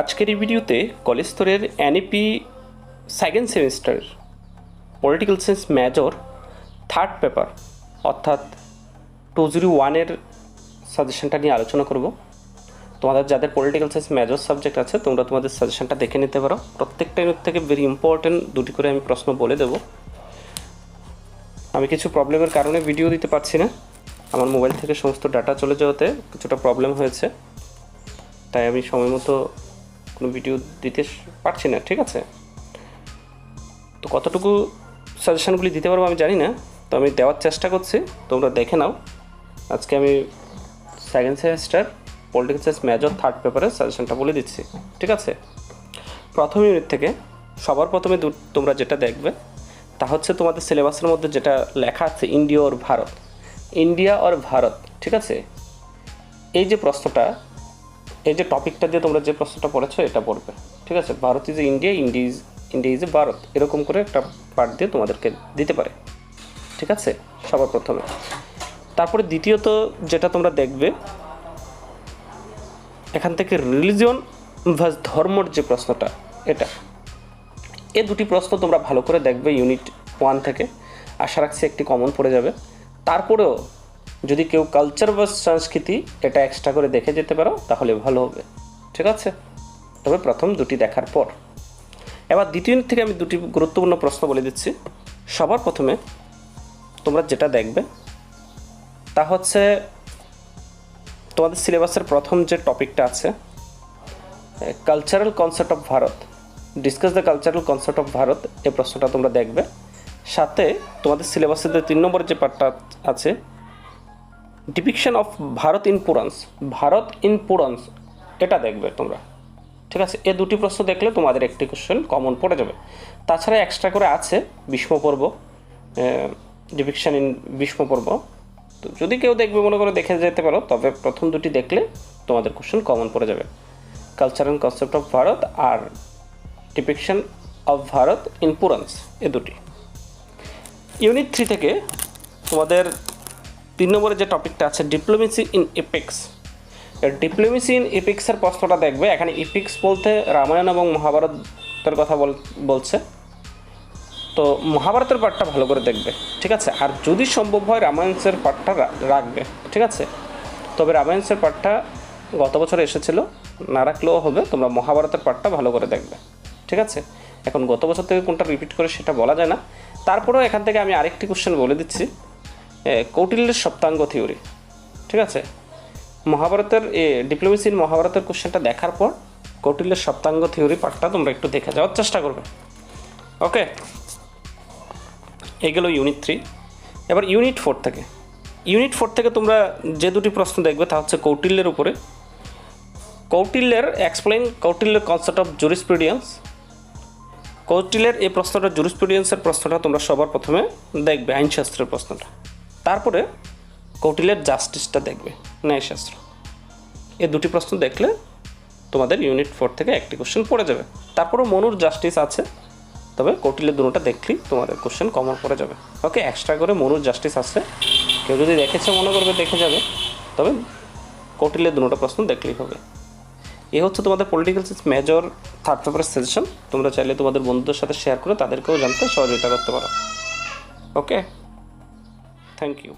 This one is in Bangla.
আজকের এই ভিডিওতে কলেজ স্তরের NEP second semester political science major third paper অর্থাৎ টু জিরো ওয়ানের সাজেশনটা নিয়ে আলোচনা করব। তোমাদের যাদের পলিটিক্যাল সায়েন্স মেজর সাবজেক্ট আছে, তোমরা তোমাদের সাজেশনটা দেখে নিতে পারো। প্রত্যেকটা ইউনিট থেকে ভেরি ইম্পর্টেন্ট দুটি করে আমি প্রশ্ন বলে দেবো। আমি কিছু প্রবলেমের কারণে ভিডিও দিতে পারছি না। আমার মোবাইল থেকে সমস্ত ডাটা চলে যাওয়াতে কিছুটা প্রবলেম হয়েছে। তাই আমি সময় মতো কোনো ভিডিও দিতে পারছি না, ঠিক আছে? তো কতটুকু সাজেশনগুলি দিতে পারব আমি জানি না, তো আমি দেওয়ার চেষ্টা করছি, তোমরা দেখে নাও। আজকে আমি second semester political science major third পেপারের সাজেশনটা বলে দিচ্ছি, ঠিক আছে? প্রথম ইউনিট থেকে সবার প্রথমে তোমরা যেটা দেখবে, তা হচ্ছে তোমাদের সিলেবাসের মধ্যে যেটা লেখা আছে, India or Bharat. India or Bharat, ঠিক আছে? এই যে প্রশ্নটা এই যে টপিকটা দিয়ে তোমরা যে প্রশ্নটা পড়েছো এটা পড়বে। ঠিক আছে? Bharat is India India is India is Bharat এরকম করে একটা পার্ট দিয়ে তোমাদেরকে দিতে পারে। ঠিক আছে? সবার প্রথমে। তারপরে দ্বিতীয়ত যেটা তোমরা দেখবে, এখান থেকে রিলিজিয়ন ভাস ধর্মর যে প্রশ্নটা, এটা। এ দুটি প্রশ্ন তোমরা ভালো করে দেখবে ইউনিট ওয়ান থেকে। আশা রাখছি একটি কমন পড়ে যাবে। তারপরেও যদি কেউ কালচার বা সংস্কৃতি এটা এক্সট্রা করে দেখে যেতে পারো, তাহলে ভালো হবে। ঠিক আছে? তবে প্রথম দুটি দেখার পর। এবার দ্বিতীয় থেকে আমি দুটি গুরুত্বপূর্ণ প্রশ্ন বলে দিচ্ছি। সবার প্রথমে তোমরা যেটা দেখবে, তা হচ্ছে তোমাদের সিলেবাসের প্রথম যে টপিকটা আছে cultural concept of Bharat discuss the cultural concept of Bharat এই প্রশ্নটা তোমরা দেখবে। সাথে তোমাদের সিলেবাসের তিন নম্বরের যে পার্টটা আছে depiction of Bharat in Puranas Bharat in Puranas এটা দেখবে তোমরা। ঠিক আছে? এ দুটি প্রশ্ন দেখলে তোমাদের একটি কোশ্চেন কমন পড়ে যাবে। তাছাড়া এক্সট্রা করে আছে ভীষ্ম পর্ব ডিপিকশন ইন ভীষ্ম পর্ব। তো যদি কেউ দেখবে, মনে করে দেখে যেতে পারো, তবে প্রথম দুটি দেখলে তোমাদের কোশ্চেন কমন পড়ে যাবে। Cultural concept of Bharat R depiction of Bharat in Puranas এ দুটি। ইউনিট থ্রি থেকে তোমাদের তিন নম্বরে যে টপিকটা আছে diplomacy in epics diplomacy in এপিক্সের প্রশ্নটা দেখবে, এখানে ইপিক্স বলতে রামায়ণ এবং মহাভারতের কথা বল, বলছে। তো মহাভারতের পার্টটা ভালো করে দেখবে, ঠিক আছে? আর যদি সম্ভব হয় রামায়ণসের পাঠটা রাখবে, ঠিক আছে? তবে রামায়ণসের পাঠটা গত বছর এসেছিল, না রাখলেও হবে, তোমরা মহাভারতের পার্টটা ভালো করে দেখবে, ঠিক আছে? এখন গত বছর থেকে কোনটা রিপিট করে সেটা বলা যায় না। তারপরেও এখান থেকে আমি আরেকটি কোশ্চেন বলে দিচ্ছি। কৌটিল্যের সপ্তাঙ্গ থিওরি। ঠিক আছে? মহাভারতের, এ, ডিপ্লোমেসির মহাভারতের কোশ্চেনটা দেখার পর কৌটিল্যের সপ্তাঙ্গ থিওরি পার্টটা তোমরা একটু দেখে যাওয়ার চেষ্টা করবে। ওকে? এগুলো ইউনিট থ্রি এবার ইউনিট ফোর থেকে। ইউনিট ফোর থেকে তোমরা যে দুটি প্রশ্ন দেখবে তা হচ্ছে কৌটিল্যের উপরে। কৌটিল্যের এক্সপ্লেইন কৌটিল্যের কনসেপ্ট অফ জুরিসপ্রিডিয়েন্স কৌটিল্যের এই প্রশ্নটা জুরিসপ্রিডিয়েন্সের প্রশ্নটা তোমরা সবার প্রথমে দেখবে, আইনশাস্ত্রের প্রশ্নটা। তারপরে কৌটিল্যের জাস্টিসটা দেখবে, ন্যায়শাস্ত্র। এ দুটি প্রশ্ন দেখলে তোমাদের ইউনিট ফোর থেকে একটি কোশ্চেন পড়ে যাবে। তারপরেও মনুর জাস্টিস আছে, তবে কৌটিল্যের দুটোটা দেখলেই তোমাদের কোশ্চেন কমন পড়ে যাবে। ওকে এক্সট্রা করে মনুর জাস্টিস আছে কেউ যদি দেখেছে, মনে করবে, দেখে যাবে। তবে কৌটিল্যের দুটো প্রশ্ন দেখলেই হবে। এ হচ্ছে তোমাদের পলিটিক্যাল সায়েন্স মেজর থার্ড পেপারের সাজেশন তোমরা চাইলে তোমাদের বন্ধুদের সাথে শেয়ার করে তাদেরকেও জানতে সহযোগিতা করতে পারো। ওকে? Thank you.